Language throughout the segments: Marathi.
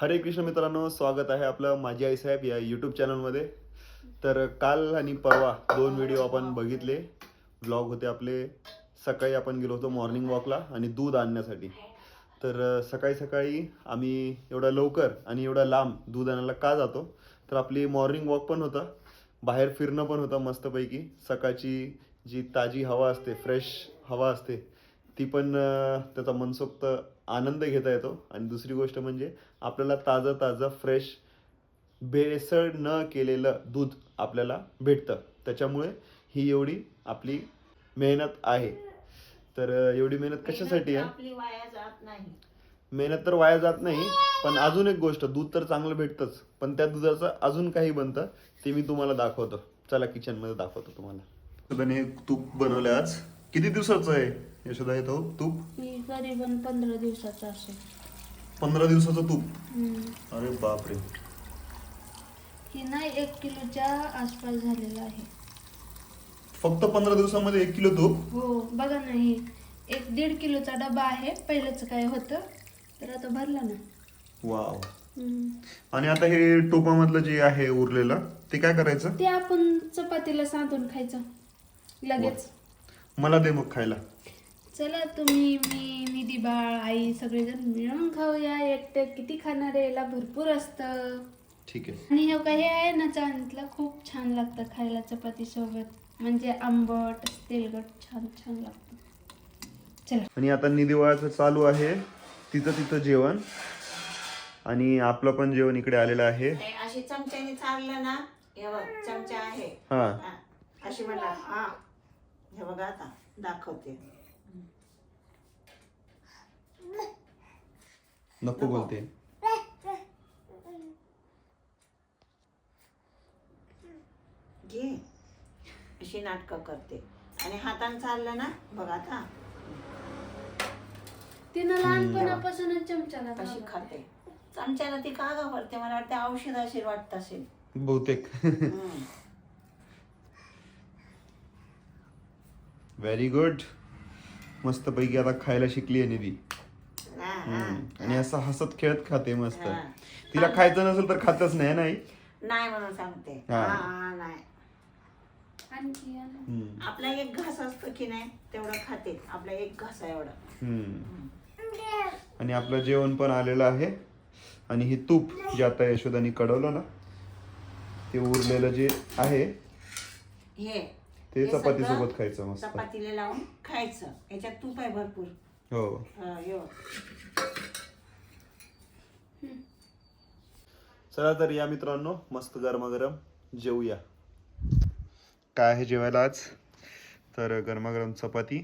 हरे कृष्ण मित्रांनो स्वागत आहे आपलं माझी आई साहेब या यूट्यूब चॅनलमध्ये तर काल आणि परवा दोन व्हिडिओ आपण बघितले. ब्लॉग होते आपले. सकाळी आपण गेलो होतो मॉर्निंग वॉकला आणि दूध आणण्यासाठी. तर सकाळी सकाळी आम्ही एवढा लवकर आणि एवढा लांब दूध आणायला का जातो? तर आपली मॉर्निंग वॉक पण होतं. बाहेर फिरणं पण होतं मस्तपैकी. सकाळची जी ताजी हवा असते फ्रेश हवा असते ती पण त्याचा मनसोक्त आनंद घेता येतो. आणि दुसरी गोष्ट म्हणजे आपल्याला ताजं ताजं फ्रेश भेसळ न केलेलं दूध आपल्याला भेटतं. त्याच्यामुळे ही एवढी आपली मेहनत आहे. तर एवढी मेहनत कशासाठी आहे? आपली वाया जात नाही. मेहनत तर वाया जात नाही पण अजून एक गोष्ट दूध तर चांगलं भेटतंच. पण त्या दुधाचं अजून काही बनतं ते मी तुम्हाला दाखवतो. चला किचनमध्ये दाखवतो तुम्हाला. यशोदाने तूप बनवलं आज. किती दिवसाचं आहे? यशोदा हे तो तूप? करीबन पंधरा दिवसाचा असेल. पंधरा दिवसाचं तूप? हम्म. अरे बापरे. ही ना एक किलोच्या आसपास झालेलं आहे. फक्त पंधरा दिवसामध्ये एक किलो तूप? हो बघा ना ही एक दीड किलोचा डबा आहे. पहिलंच काय होतं तर आता भरला ना. वाव. हम्म. आणि आता हे टोपामधलं जे आहे उरलेलं ते काय करायचं? ते आपण चपातीला सांधून खायचं. लगेच. मला दे मग खायला. चला तुम्ही मी मी दिबाळ आई सगळेजण मिळून खाऊया. एकटे किती खाणार आहे याला भरपूर असतं. ठीक आहे. आणि हे काही आहे ना चांदीतलं खूप छान लागतं खायला चपाती सोबत म्हणजे आंबट तेलकट छान छान लागतं. चला. आणि आता निधिवाळाचं चालू आहे. तिथं तिथं जेवण. आणि आपलं पण जेवण इकडे आलेलं आहे. अशी चमच्याने चाललं ना हे बघ चमचा आहे. हा. हा, अशी म्हणा हा. हे बघा आता दाखवते. नको बोलते. घे. अशी नाटकं करते. आणि हाताने चाललं ना बघ आता. तिनं लहानपणापासूनच चमचाला कशी. खाते. चमच्याला ती का घाबरते? मला वाटते औषध असेल वाटत असेल. बहुतेक. हम्म. व्हेरी गुड मस्त पैकी आता खायला शिकली आहे निधी. हा, हा. आणि असं हसत खेळत खाते मस्त हा. तिला खायचं नसेल तर खातच नाही नाही नाही म्हणून सांगते हा. हा, हा, नाही आणखी आण. हम्म. आपला एक घास असतो की नाही तेवढं खाते आपला एक घास आहे एवढा हम्म. आणि आपलं जेवण पण आलेलं आहे आणि हे तूप जे आता यशोदानी कढवलं ना ते उरलेलं जे आहे हे ते हे चपाती सगळं सोबत खायचं मस्त चपातीला लावून खायचं याच्यात तूप आहे भरपूर हो. चला तर या मित्रांनो मस्त गरमागरम जेवूया काय आहे जेवायला आज? तर गरमागरम चपाती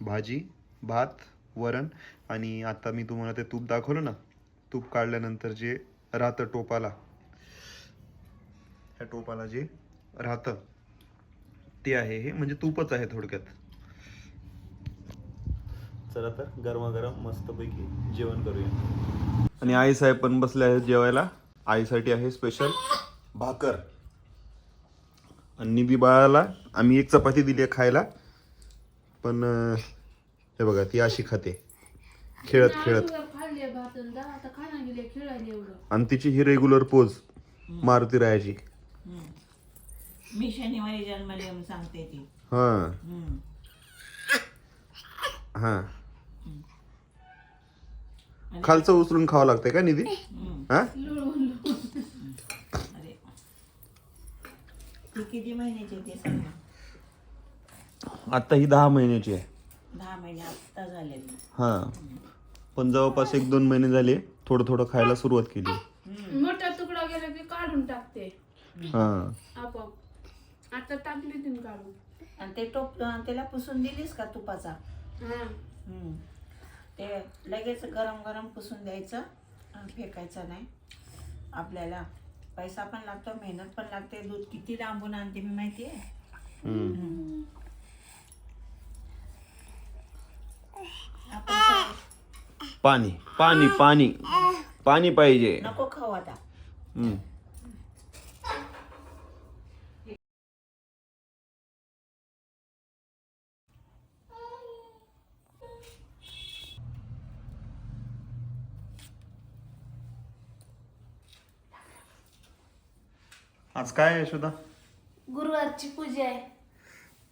भाजी भात वरण आणि आता मी तुम्हाला ते तूप दाखवलं ना तूप काढल्यानंतर जे राहतं टोपाला ह्या टोपाला जे राहतं ते आहे हे म्हणजे तूपच आहे थोडक्यात. चला तर गरमागरम मस्तपैकी जेवण करूया. आणि आई साहेब पण बसले आहेत जेवायला. आईसाठी आहे स्पेशल भाकर. आणि निधी बाळाला आम्ही एक चपाती दिली आहे खायला. पण हे बघा ती अशी खाते. खेळत खेळत. आणि तिची ही रेग्युलर पोज मारुती रायाची. मी शनिवारी जन्मले म्हणून सांगते ती. हा. हा. खालचं उचलून खावं लागतंय का निधी. हा? ती किती महिन्याची आहे ते सांग ना. आता ही दहा महिन्याची आहे. दहा महिने आत्ता झाले हा. पण जवळपास एक दोन महिने झाले थोडं थोडं खायला सुरुवात केली. मोठा तुकडा गेला की काढून टाकते. हा. आपोआप. आता टाकली तुम्ही काढून. आणि ते टोप त्याला पुसून दिलीस का तुपाचा? हा. हम्म. ते लगेच गरम गरम पुसून द्यायचं. फेकायचं नाही. आपल्याला पैसा पण लागतो मेहनत पण लागते. दूध किती लांबून आणते मी माहिती आहे पाणी पाणी पाणी. पाणी पाहिजे. नको खाऊ आता. हम्म. आज काय आहे यशोदा? गुरुवारची पूजा आहे.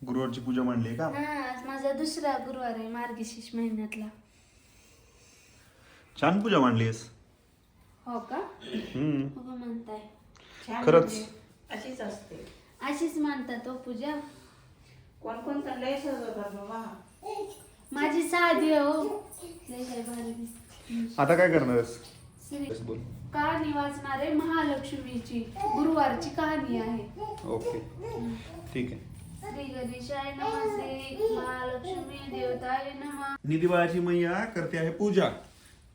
गुरुवारची पूजा मांडली आहे का? हा आज माझा दुसरा गुरुवार आहे मार्गशीर्ष महिन्यातला. छान पूजा मांडली आहेस हो का? हम्म. हो म्हणताय. छान खरंच. म्हणजे अशीच असते. अशीच मानतात तो पूजा. कोण कोण तर लय सजवतात बाबा. माझी साधी आहे हो. लय काय भारी दिसते. आता काय करणार आहेस? श्री- बोल. कहाणी वाचणार आहे महालक्ष्मीची गुरुवारची कहाणी आहे. ओके. ठीक आहे. श्री गणेशाय नमस्ते महालक्ष्मी देवताय नमः. निधीबाळाची मैया करते आहे पूजा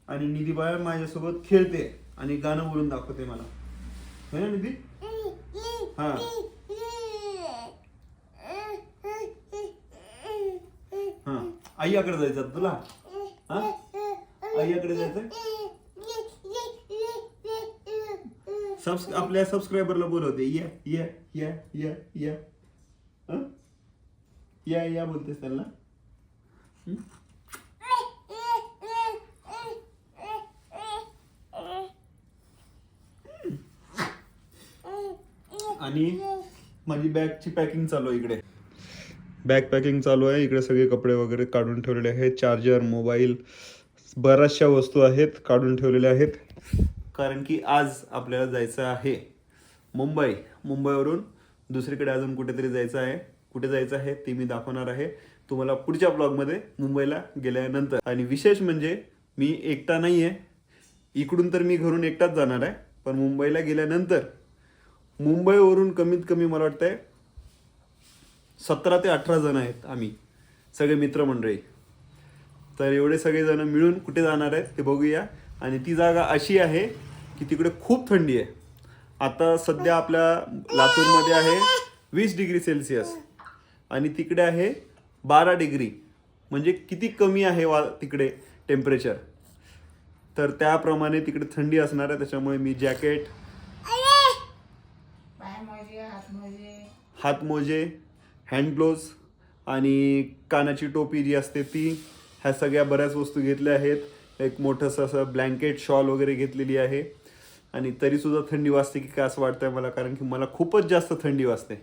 आणि निधीबाळ माझ्यासोबत खेळते आणि गाणं बोलून दाखवते मला. है ना निधी? हा. हा. आईयाकडे जायचं आता तुला? हा? आईयाकडे जायचं सब आपल्या सबस्क्रायबरला बोलवते. या या या या या. हं? या या बोलतेस त्यांना. हं? आणि माझी बॅगची पॅकिंग चालू आहे इकडे. बॅग पॅकिंग चालू आहे. इकडे सगळे कपडे वगैरे काढून ठेवलेले आहेत. चार्जर मोबाईल बऱ्याचशा वस्तू आहेत काढून ठेवलेल्या आहेत. कारण की आज आपल्याला जायचं आहे मुंबई. मुंबईवरून दुसरीकडे अजून कुठेतरी जायचं आहे. कुठे जायचं आहे ते मी दाखवणार आहे. तुम्हाला पुढच्या ब्लॉगमध्ये मुंबईला गेल्यानंतर. आणि विशेष म्हणजे मी एकटा नाही आहे. इकडून तर मी घरून एकटाच जाणार आहे. पण मुंबईला गेल्यानंतर मुंबईवरून कमीत कमी मला वाटतंय सतरा ते अठरा जण आहेत आम्ही. सगळे मित्रमंडळी. तर एवढे सगळेजण मिळून कुठे जाणार आहेत ते बघूया. आणि ती जागा अशी आहे की तिकडे खूप थंडी आहे. आता सध्या आपल्या लातूरमध्ये आहे वीस डिग्री सेल्सिअस. आणि तिकडे आहे बारा डिग्री. म्हणजे किती कमी आहे वा तिकडे टेम्परेचर? तर त्याप्रमाणे तिकडे थंडी असणार आहे त्याच्यामुळे मी जॅकेट हातमोजे हँड ग्लोव्ज आणि कानाची टोपी जी असते ती ह्या सगळ्या बऱ्याच वस्तू घेतल्या आहेत. एक मोठंसं असं ब्लँकेट शॉल वगैरे घेतलेली आहे. आणि तरीसुद्धा थंडी वाजते की काय असं वाटतंय मला कारण की मला खूपच जास्त थंडी वाजते.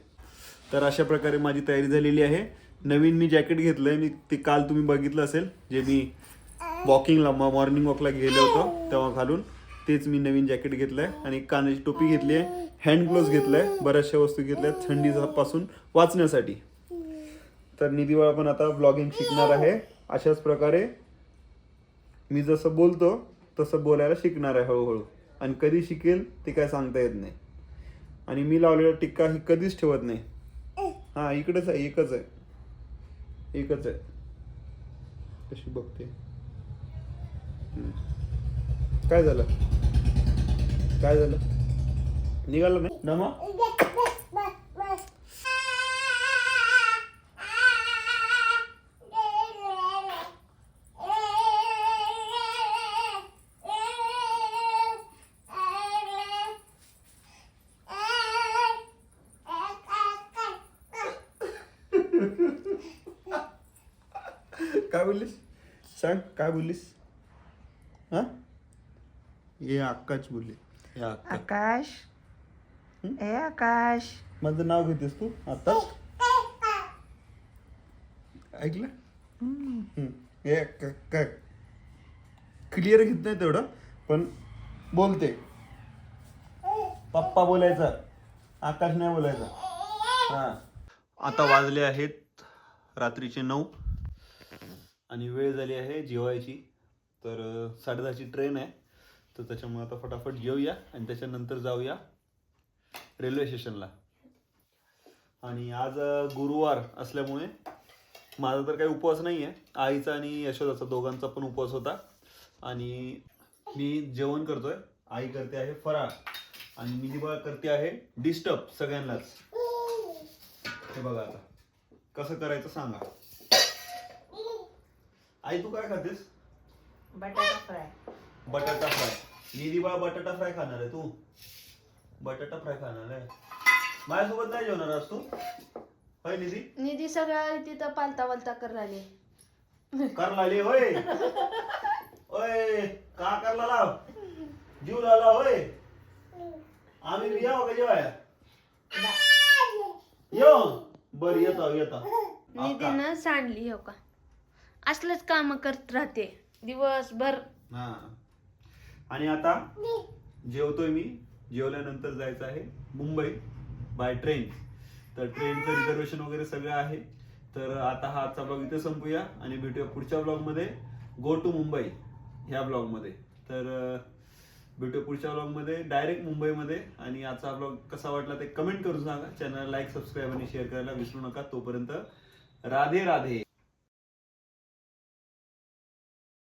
तर अशा प्रकारे माझी तयारी झालेली आहे. नवीन मी जॅकेट घेतलं आहे मी ते काल तुम्ही बघितलं असेल जे मी वॉकिंगला मॉर्निंग वॉकला गेलो होतो तेव्हा घालून तेच मी नवीन जॅकेट घेतलं आहे आणि कानाची टोपी घेतली आहे हँड ग्लोव्ज घेतलं आहे बऱ्याचशा वस्तू घेतल्या आहेत थंडीपासून वाचण्यासाठी. तर निधीवाळा पण आता ब्लॉगिंग शिकणार आहे. अशाच प्रकारे मी जसं बोलतो तसं बोलायला शिकणार आहे हळूहळू. आणि कधी शिकेल ते काय सांगता येत नाही. आणि मी लावलेला टिक्का ही कधीच ठेवत नाही. हा इकडेच आहे एकच आहे. एकच आहे. कशी बघते. काय झालं? काय झालं? निघालं नाही? नमा. बोललीस? सांग काय बोललीस? हा? ये अक्काच बोलली. आकाश. ए आकाश. माझं नाव घेतेस तू? आता ऐकलं? हम्म. हे. क्लिअर घेत नाही तेवढं पण बोलते. पप्पा बोलायचा. आकाश नाही बोलायचा. हा. आता वाजले आहेत रात्रीचे नऊ. आणि वेळ झाली आहे जेवायची. तर साडेदहाची ट्रेन आहे. तर त्याच्यामुळे आता फटाफट जेवूया आणि त्याच्यानंतर जाऊया रेल्वे स्टेशनला आणि आज गुरुवार असल्यामुळे माझा तर काही उपवास नाही आहे आईचा आणि यशोदाचा दोघांचा पण उपवास होता. आणि मी जेवण करतोय. आई करते आहे फराळ. आणि मी बघा करते आहे डिस्टर्ब सगळ्यांनाच. हे बघा आता. कसं करायचं सांगा. आई तू काय खातेस? बटाटा फ्राय. बटाटा फ्राय. निधी बाळा बटाटा फ्राय खाणार आहे तू. बटाटा फ्राय खाणार आहे. माझ्यासोबत नाही जेवणार आज तू? होय निधी? निधी सगळ्या तिथं पालता वालता कर राहिले. कर लाली होय. ओय का करला लाव जीव लावला होय. आम्ही बी यावं का जेवाया यो बर येतो येतो. निधीनं सांडली हो का? असलंच काम करत राहते. दिवसभर. हा. आणि आता जेवतोय मी. जेवल्यानंतर जायचं आहे मुंबई बाय ट्रेन तर ट्रेनचं रिझर्वेशन वगैरे सगळं आहे. तर आता हा आजचा ब्लॉग इथे संपूया आणि भेटूया पुढच्या ब्लॉगमध्ये गो टू मुंबई ह्या ब्लॉगमध्ये तर अं, भेटूया पुढच्या ब्लॉगमध्ये डायरेक्ट मुंबईमध्ये आणि आजचा ब्लॉग कसा वाटला ते कमेंट करून सांगा. चॅनल लाईक सबस्क्राईब आणि शेअर करायला विसरू नका. तोपर्यंत राधे राधे.